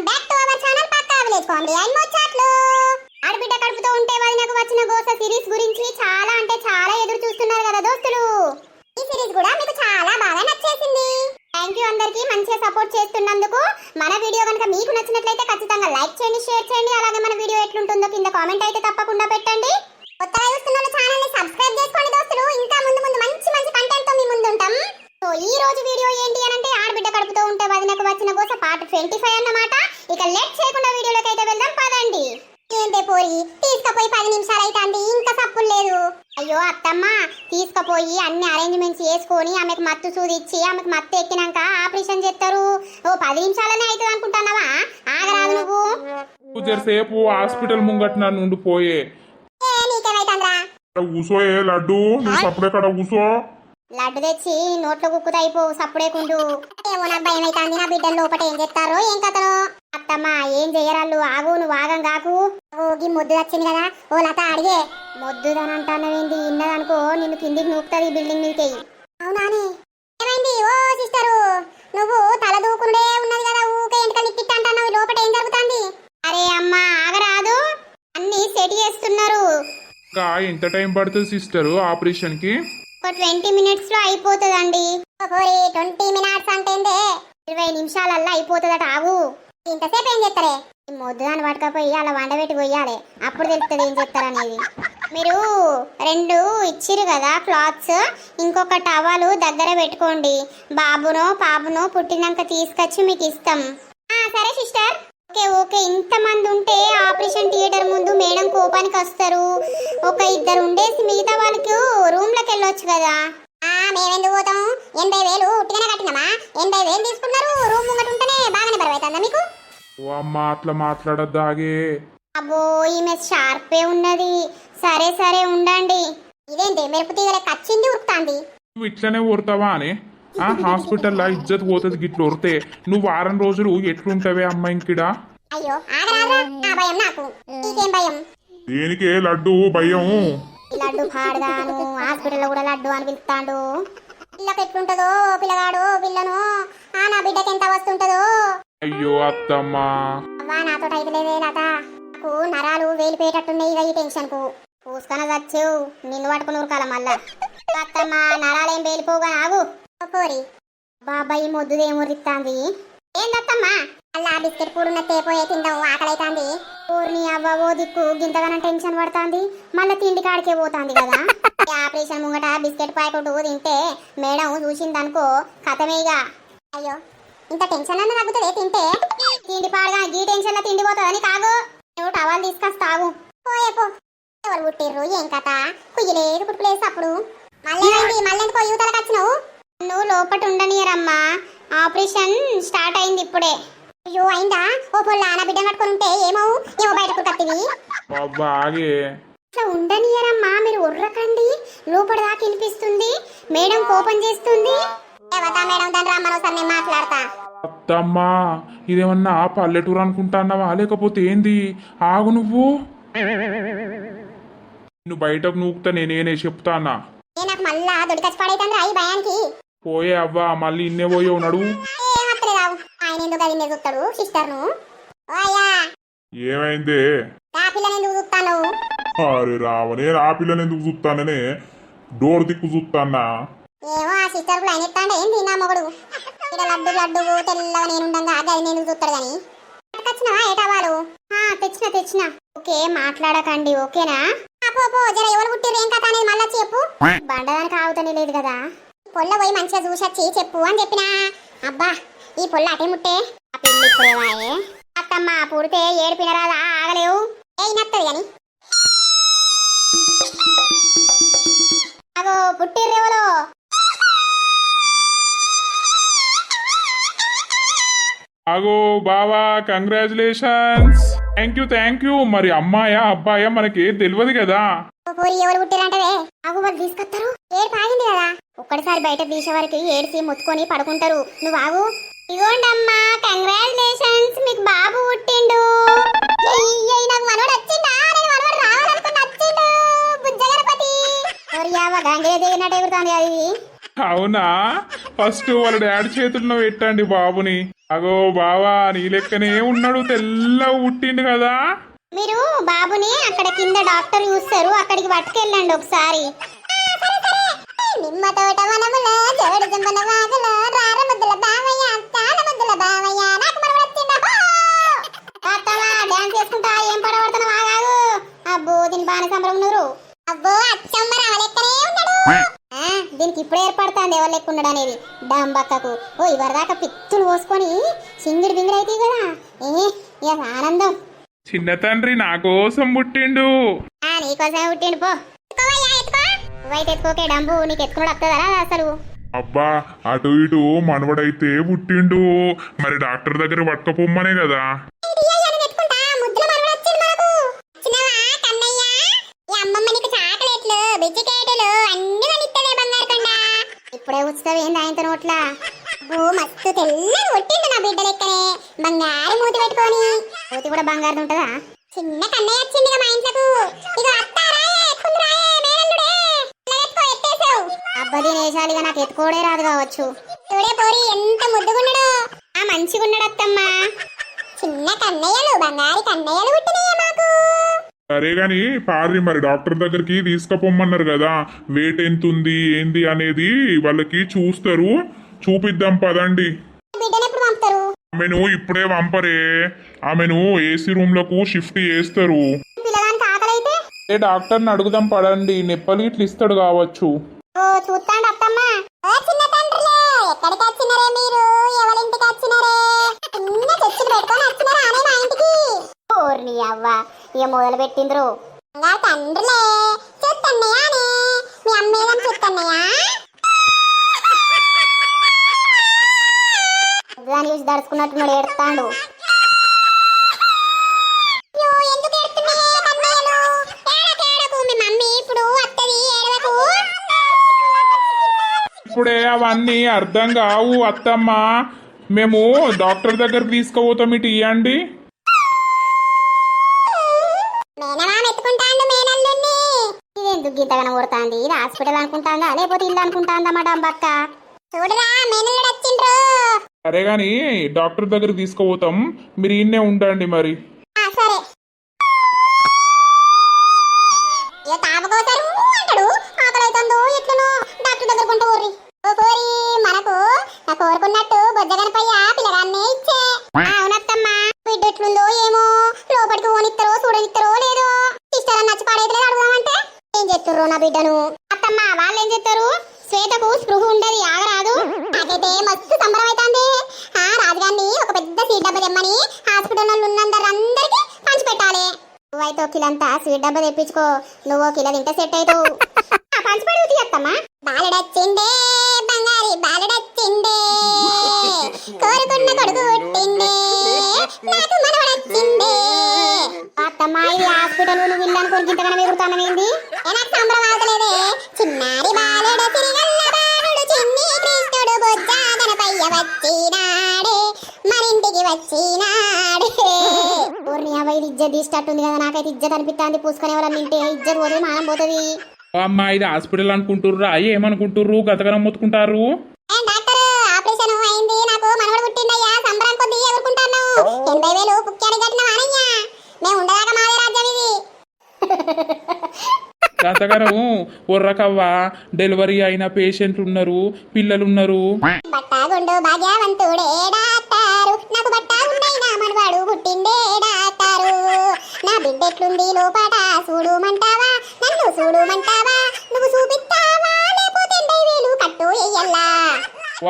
Welcome back to our channel Pakka village comedy and ముచ్చట్లు ఆడబిడ్డ కడుపుతో ఉంటే వదినకు వచ్చిన గోస సిరీస్ గురించి చాలా అంటే చాలా ఎదురు చూస్తున్నారు కదా దోస్తులు. ఈ సిరీస్ కూడా మీకు చాలా బాగా నచ్చేసింది. థ్యాంక్ యూ అందరికీ మంచిగా సపోర్ట్ చేస్తున్నందుకు. మన వీడియో కనుక మీకు నచ్చినట్లయితే ఖచ్చితంగా లైక్ చేయండి షేర్ చేయండి. అలాగే మన వీడియో ఎట్లుంటుందో కింద కామెంట్ అయితే తప్పకుండా పెట్టండి కొత్తగా చూస్తున్న వాళ్ళు ఛానల్ని సబ్స్క్రైబ్ చేసుకోండి దోస్తులు ఇంకా ముందు ముందు మంచి మంచి కంటెంట్తో మీ ముందు ఉంటాం సో ఈ రోజు వీడియో ఏంటి అని అంటే ఆడబిడ్డ కడుపుతో ఉంటే వదినకు వచ్చిన కోస పార్ట్ ట్వంటీ ఫైవ్ అన్నమాట ఇక లెట్ చేయకుండా వీడియోలోకి అయితే వెళ్దాం పదండి ఏంటే పోయి తీసుకపోయి పది నిమిషాలు అయితే ఇంకా సప్పులు లేదు అయ్యో అత్తమ్మ తీసుకుపోయి అన్ని అరేంజ్మెంట్స్ చేసుకొని ఆమెకు మత్తు సూదిచ్చి ఆమెకు మత్తు ఎక్కినాక ఆపరేషన్ చేస్తారు. ఓ పది నిమిషాలనే అవుతుంది అనుకుంటున్నావా? ఆగరాదు నువ్వు. జరసేపు హాస్పిటల్ ముంగట్న నుండి పోయే. కూసోయే లడ్డు? నువ్వు సప్పుడే కడ కూసో? లడ్డు తెచ్చి నోట్లో కుక్కుతా అయిపో సప్పుడేకుండు ఏమో నాకు భయం అవుతుంది నా బిడ్డలు లోపల ఏం చేస్తారో ఏం కథనో? అత్తమ్మ ఏం చెయ్యరాళ్ళు ఆగు నువ్వు ఆగం కాకు. ఓగి ముద్దు వచ్చింది కదా. ఓ లత అడిగే. మొద్దుదని అంటానవేంది ఇన్నదనుకో నిన్ను కిందికి నూపుతుంది బిల్డింగ్ మీదకి. అవునానే ఏమైంది? ఓ సిస్టరు నువ్వు తల దూకుండే ఉన్నది కదా ఊకే ఎంటక నిప్పిట్ట అంటున్నావు లోపల ఏం జరుగుతుంది? అరే అమ్మ ఆగరాదు. అన్ని సెట్ చేస్తున్నారు. ఇంకా ఎంత టైం పడుతుంది సిస్టర్ ఆపరేషన్కి ఒక ట్వంటీ మినిట్స్లో అయిపోతుందండి ట్వంటీ మినిట్స్ అంటే ఇరవై నిమిషాలల్లా అయిపోతుందట ఆగు. ఇంతసేపు ఏం చేస్తారే ఈ మొద్దుదాన్ని పట్టుకపోయి అలా వండబెట్టి పోయాలి అప్పుడు తెలుస్తుంది ఏం చేస్తారనేది మీరు రెండు ఇచ్చిరు కదా క్లాత్స్. ఇంకొక టవలు దగ్గర పెట్టుకోండి. బాబునో పాపనో పుట్టినాక తీసుకొచ్చి మీకు ఇస్తాం. సరే సిస్టర్. Okay okay. ఇంతమంది ఉంటే ఆపరేషన్ థియేటర్ ముందు మేడం కోపానికి వస్తారు. ఒక ఇద్దరు ఉండేసి మిగతా వాళ్ళకి రూమ్లోకి వెళ్ళొచ్చు కదా. మేమెందుకు పోతాం ఎనభై వేలు ఉట్టిగానే కట్టినామా? ఎనభై వేలు తీసుకున్నారు. రూమ్ ముంగట ఉంటేనే బాగానే బరువైతుందా మీకు? అట్లా మాట్లాడద్దాగే అబ్బో ఈమె షార్పే ఉన్నది. సరే సరే ఉండండి. ఇదేంటి మెరుపు తీగల కచ్చింది ఉరుకుతాంది? నువ్వు ఇట్లనే ఊరుతావా అని? ఆ హాస్పిటల్లో ఇజ్జత్ పోతుంది గిట్ల ఉరితే నువ్వు వారం రోజులు ఎట్లుంటావే అమ్మ ఇంకిడా? అయ్యో ఆగరాదా ఆ భయం నాకు. నీకేం భయం? దేనికే లడ్డు భయం? ఈ లడ్డు పాడదాను. హాస్పిటల్లో కూడా లడ్డు అని పిలుస్తాడు. పిల్లకి ఎట్లుంటుందో పిల్లగాడు పిల్లను ఆ నా బిడ్డకి ఎంత వస్తుంటుందో. అయ్యో అత్తమ్మ. అవ్వా నాతో అయితే లేదే లత నాకు నరాలు వేలిపోయేటట్టున్నాయి ఇక ఈ టెన్షన్ పూసుకొని వచ్చావు నిన్ను పట్టుకుని ఉరకాల మళ్ళా. అత్తమ్మ నరాలేం వేలిపోగా ఆగు. పోరి. బాబాయ్ మొద్దుది ఏం ఉరిస్తాంది ఏందత్తమ్మా? అలా బిస్కెట్ కూడున్న తేపోయే తిందావు ఆకలైతాంది. ఊరిని అవ్వవో దిక్కు గింతగానం టెన్షన్ పడుతుంది. మళ్ళీ తిండి కాడికే పోతాంది కదా. ఆపరేషన్ ముంగట బిస్కెట్ ప్యాకెట్ తింటే మేడం చూసిందనుకో కథమేగా అయ్యో ఇంత టెన్షన్ అన్న తగ్గుతుంది తింటే? తిండి పాడగా ఈ టెన్షన్లో తిండి టవల్ తీసుకొస్తావు. పోయే పో. ఎవరు పుట్టిర్రు? ఏం కథ? కుయ్యలేదు కుట్టులేదు అప్పుడు మళ్ళీ మళ్ళీ ఎందుకో యువతలకు వచ్చినావు? నువ్వు లోపట ఉండనియరమ్మా. ఆపరేషన్ స్టార్ట్ అయింది ఇప్పుడే. అయ్యో అయిందా? ఓ పొల్ల నా బిడ్డ కట్టుకొని ఉంటే ఏమవు? ఏమో బయటకు ఆగే. అట్లా ఉండనియరమ్మా మీరు ఉర్రకండి. లోపల దాకా వినిపిస్తుంది. మేడం కోపం చేస్తుంది. దేవతా మేడం? దాని రమ్మని ఒకసారి నేను మాట్లాడతా. అత్తమ్మ ఇదేమన్నా పల్లెటూరు అనుకుంటాన్నావా? లేకపోతే ఏంది? ఆగు నువ్వు. నువ్వు బయటకు నూకుతా నేనేనే చెప్తానా? పోయే అవ్వా మళ్ళీ ఇన్నే పోయే ఉన్నాడు ఆయన ఏమైందే? అరే రావ నేను ఆ పిల్లని ఎందుకు చూస్తాననే డోర్ దిక్కు చూస్తానా ఏమో ఆ సిస్టర్ లైన్ ఎత్తాండే ఏంది నా మొగుడు? ఇక్కడ లడ్డు లడ్డు తెల్లగా నేను ఉండగా. అది నేను చూస్తాడు కానీ పట్టుకొచ్చినవా ఏటవాలు తెచ్చిన తెచ్చిన. ఓకే మాట్లాడకండి ఓకేనా? అపో పో జర ఎవరు పుట్టిరు ఏం కథ అనేది మళ్ళీ చెప్పు. బండదానికి ఆగుతనే లేదు కదా. పొల్ల పోయి మంచిగా చూసొచ్చి చెప్పు అని చెప్పినా. అబ్బా ఈ పొల్ల అటే ముట్టే. ఆ పిల్లి ఇప్పుడేవాయే అత్తమ్మ పుడితే ఏడిపినరాదా ఆగలేవు. ఏ నత్తది గాని. అగో పుట్టిర్రెవలో అగో బావా congratulations thank you thank you మరి అమ్మాయా అబ్బాయా మనకి తెలియదు కదా. పోరి ఎవరు పుట్టిరంటవే? వాళ్ళు తీసుకొస్తారు? ఏడు ఆగింది కదా. ఒక్కడిసారి బయట తీసే వరకు ఏడిసి మొత్తుకొని పడుకుంటారు. నువ్వు ఆగు. ఇగోండమ్మా కంగ్రాచులేషన్స్ మీకు బాబు పుట్టిండు. నాకు మనోడు వచ్చిండా? నేను మనోడు రావాలనుకున్నా వచ్చిండు. బుజ్జగణపతి ఒరి అవ్వ గంగే దిగినట్టు ఎగురుతోంది అది? అవునా? ఫస్ట్ వాళ్ళ డాడీ చేతుల్లో పెట్టండి బాబుని. అగో బావా నీ లెక్కనే ఉన్నాడు తెల్ల పుట్టిండు కదా. మీరు బాబుని అక్కడ కింద డాక్టర్ చూస్తారు అక్కడికి పట్టుకెళ్ళండి ఒకసారి. నిమ్మ తోట వనముల జోడు జంబల వాగల రార ముద్దుల బావయ్య తాన ముద్దుల బావయ్య నాకు మనవడొచ్చిండా తాతవా డాన్స్ చేసుకుంటా ఏం పడబడుతున్నా వాగాగు? అబ్బో దీని బాణ సంబరం నూరు. అబ్బో అచ్చమ్మ రావలెక్కనే దీనికి ఇప్పుడే ఏర్పడుతుంది ఎవరు ఉన్నాడు అనేది. డాంబక్కకు ఓ ఇవరిదాకా పిత్తులు పోసుకొని సింగిడి బింగిడి అయితే కదా. ఏ ఇక ఆనందం. చిన్న తండ్రి నా కోసం పుట్టిండు. ఆ నీకోసమే పుట్టిండు పో. నువ్వైతే ఎత్తుకోకే డంబు నీకు ఎత్తుకున్నాడు వస్తుందా అసలు? అబ్బా అటు ఇటు మనవడైతే పుట్టిండు. మరి డాక్టర్ దగ్గర పట్టుకపోమ్మనే కదా. ఇప్పుడే ఉత్సవం ఆయనతో నోట్ల? ఓ మస్తు తెల్లని కొట్టిండు నా బిడ్డ లెక్కనే. బంగారు మూతి పెట్టుకొని. మూతి కూడా బంగారు ఉంటుందా? చిన్న కన్నయ్య వచ్చింది మా ఇంట్లకు. ఇగో అత్తారాయే కుందరాయే మేనల్లుడే. ఎత్తుకో ఎత్తేసావు. అబ్బది నేసాలిగా నాకు ఎత్తుకోడే రాదు కావచ్చు. చూడే పోరి ఎంత ముద్దుగున్నాడు. ఆ మంచిగున్నాడు అత్తమ్మా చిన్న కన్నయ్యలు బంగారు కన్నయ్యలు పుట్టిన సరే గాని పారి మరి డాక్టర్ దగ్గరికి తీసుకుపోమ్మన్నారు కదా. వెయిట్ ఎంత ఉంది ఏంది అనేది వాళ్ళకి చూస్తారు. చూపిద్దాం పదండి. ఆమెను ఇప్పుడే పంపరే. ఆమెను ఏసీ రూమ్లకు షిఫ్ట్ చేస్తారు. ఏ డాక్టర్ని అడుగుదాం పడండి నెప్పలు ఇట్లా ఇస్తాడు కావచ్చు. అవ్వ. ఇక మొదలు పెట్టిండ్రు తండ్రులే మీ దాని చూసి దడుచుకున్నట్టున్నాడు మమ్మీ ఇప్పుడు అవన్నీ అర్థం కావు అత్తమ్మ. మేము డాక్టర్ దగ్గరికి తీసుకుపోతాం ఇటు ఇవ్వండి హాస్పిటల్ అనుకుంటాందా లేకపోతే ఇల్లు అనుకుంటాందా మా డంబక్క చూడరా మేనల్లుడు వచ్చిండ్రు. సరే గాని డాక్టర్ దగ్గరికి తీసుకుపోతాం. మీరు ఈయన్నే ఉండండి మరి. ఆ, సరే. తాపకోసారు అంటాడు? ఎట్లనో డాక్టర్ దగ్గర కొంటూ ఊర్రి ఓ కోరి మనకు నా కోరుకున్నట్టు బొజ్జగనపయ్య పిల్లగాన్నే ఇచ్చే. ఆ, అవునత్తమ్మా బిడ్డ ఎట్లుందో ఏమో లోపలికి ఓనిస్తారో చూడనిస్తారో లేదో. ఇష్టాలని నచ్చి పాడైతే అడుగుదామంటే. ఏం చేస్తుర్రో నా బిడ్డను? అత్తమ్మ వాళ్ళు ఏం చెప్తారు శ్వేతకు స్పృహ ఉండదు ఆగరాదు. నాకైతే మస్తు సంబరం అవుతుంది ఆ రాజుగారిని ఒక పెద్ద సీట్ డబ్బా తెమ్మని హాస్పిటల్ ఉన్నందరందరికీ పంచి పెట్టాలి. నువ్వైతే ఒక కిలంతా స్వీట్ డబ్బా తెప్పించుకో. నువ్వు ఒక కిలో తింటే సెట్ అవుతావు పంచి పెడుగు చెప్తామా బాలడచ్చిందే బంగారి బాలడచ్చిందే. కోరుకున్న కొడుకు పుట్టిందే. నాకు అనుకుని ఇంతగానో ఎగురుతానమేంది ఏ నాకు సంబరం అవుతలేదే. చిన్నారి బాలుడు తిరిగల్ల బాలుడు చిన్ని కృష్ణుడు బొజ్జ గణపయ్య వచ్చినాడే. మరింటికి వచ్చినాడే. ఊరిని అవ్వ ఇది ఇజ్జత్ తీసేటట్టుంది కదా. నాకైతే ఇజ్జత్ అనిపిస్తుంది పూసుకునే వాళ్ళని తింటే ఇజ్జత్ పోతుంది మానం పోతుంది? అమ్మ ఇది హాస్పిటల్ అనుకుంటుర్రా. ఏమనుకుంటుర్రు? గతగనం మొత్తుకుంటారు. ఆపరేషన్ అయింది. నాకు మనవడు పుట్టిందయ్యా సంబరం కొద్ది ఎదుర్కొంటాను ఎనభై వేలు పుక్కాని కట్టిన వానయ్యా మేము ఉండదాకా మాదే రాజ్యం ఇది గతగనం ఒర్రకవ్వ డెలివరీ అయిన పేషెంట్లు ఉన్నారు పిల్లలు ఉన్నారు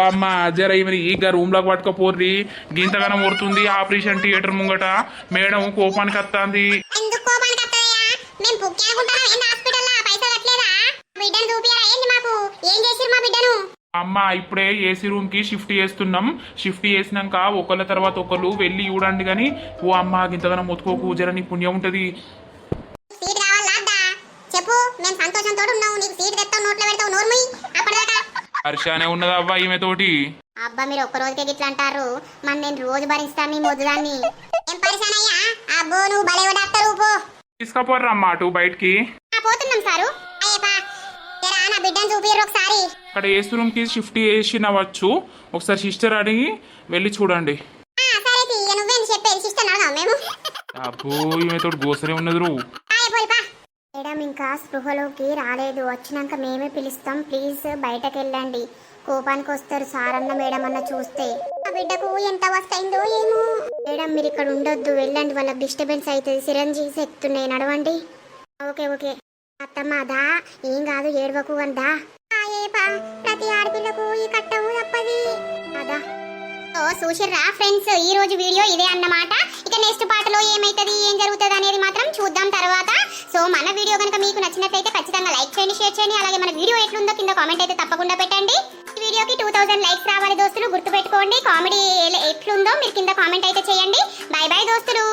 అమ్మ జర ఈమె ఈగ రూమ్లోకి పట్టుకపోర్రి. గింతగానం కొడుతుంది ఆపరేషన్ థియేటర్ ముంగట. మేడం కోపానికి వస్తుంది బుక్ అనుకుంటాం ఏంది హాస్పిటల్లో పైసలు కట్టలేదా? బిడ్డను చూపియరా ఏంది మాకు? ఏం చేసిరు మా బిడ్డను? అమ్మ ఇప్పుడే ఏసీ రూమ్కి షిఫ్ట్ చేస్తున్నాం. షిఫ్ట్ చేసినాక ఒకళ్ళ తర్వాత ఒకళ్ళు వెళ్ళి చూడండి కానీ ఓ అమ్మ గింతగానం మొత్తుకోకు జర నీ పుణ్యం ఉంటది. సీట్ కావాలా అద్దా? చెప్పు మేము సంతోషంతో ఉన్నావు నీకు సీట్ తెస్తావు నోట్లో పెడతావు నోర్ముయి అప్పటిదాకా హర్షానే ఉన్నది అవ్వ ఈమె తోటి? అబ్బా మీరు ఒక్క రోజుకే గిట్లా అంటారు. మరి నేను రోజు భరిస్తాను నీ మొద్దుదాన్ని ఏం పరిశాన్ అయ్యా అబ్బో నువ్వు భలేవ డాక్టర్ పో తీసుకపోర్రా అమ్మ అటు బయటికి. ఆ, పోతున్నాం సారు. అయ్యప్పా జరా నా బిడ్డ బిడ్డను చూపిర్రు ఒకసారి. అక్కడ ఏసీ రూమ్కి షిఫ్ట్ చేసినవచ్చు. ఒకసారి సిస్టర్ అడిగి వెళ్ళి చూడండి. ఆ, సరే తీ, ఇక నువ్వేం చెప్పేది? సిస్టర్ అడగా మేము. అబ్బో ఈమెతో గోసరే ఉన్నది మేడం ఇంకా స్పృహలోకి రాలేదు. వచ్చినాక మేమే పిలుస్తాం. ప్లీజ్ బయటకు వెళ్ళండి కోపానికి వస్తారు సార్ అన్న మేడం అన్న చూస్తే. బిడ్డకు ఎంత వస్తాయిందో ఏమో. మేడం మీరు ఇక్కడ ఉండొద్దు. వెళ్ళండి వాళ్ళకి డిస్టర్బెన్స్ అవుతుంది. సిరంజీస్ ఎక్కుతున్నాయి నడవండి. Okay okay. అత్తమ్మ దా. ఏం కాదు ఏడవకు అందా. ప్రతి ఆడపిల్లకు ఈ కట్టవు తప్పది. అదా సో చూసిర్రా ఫ్రెండ్స్ ఈ రోజు వీడియో ఇదే అన్నమాట. ఇక నెక్స్ట్ పాటలో ఏమైతుంది ఏం జరుగుతుంది అనేది మాత్రం చూద్దాం తర్వాత. సో మన వీడియో కనుక మీకు నచ్చినట్లయితే ఖచ్చితంగా లైక్ చేయండి షేర్ చేయండి. అలాగే మన వీడియో ఎట్లుందో కింద కామెంట్ అయితే తప్పకుండా పెట్టండి. వీడియోకి టూ థౌసండ్ లైక్స్ రావాలి దోస్తులు. గుర్తుపెట్టుకోండి. కామెడీ ఎట్లుందో మీరు కింద కామెంట్ అయితే చేయండి. బై బై దోస్తులు.